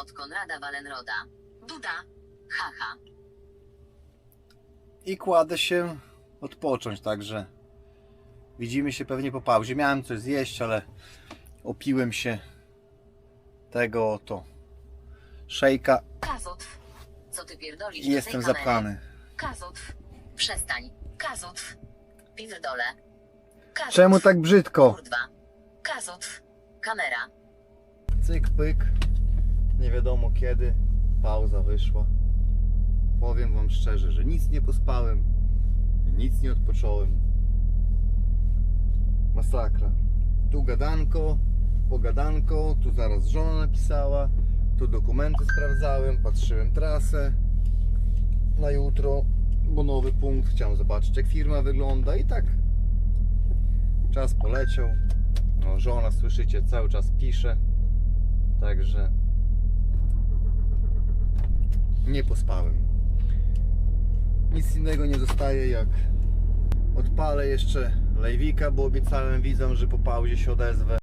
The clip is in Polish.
Od Konrada Wallenroda. Duda. Haha. I kładę się odpocząć, także widzimy się pewnie po pauzie. Miałem coś zjeść, ale opiłem się tego oto szejka Kazutw. Co ty pierdolisz i jestem zapchany. Kazutw. Przestań. Kazutw. Pierdolę. Kazutw. Czemu tak brzydko? Kurwa. Kazutw. Kamera. Cyk, pyk. Nie wiadomo kiedy. Pauza wyszła. Powiem Wam szczerze, że nic nie pospałem. Nic nie odpocząłem. Masakra. Tu gadanko, pogadanko, tu zaraz żona napisała, tu dokumenty sprawdzałem, patrzyłem trasę na jutro, bo nowy punkt, chciałem zobaczyć jak firma wygląda i tak czas poleciał. No, żona, słyszycie, cały czas pisze, także nie pospałem. Nic innego nie zostaje jak odpalę jeszcze lejwika, bo obiecałem widzom, że po pauzie się odezwę.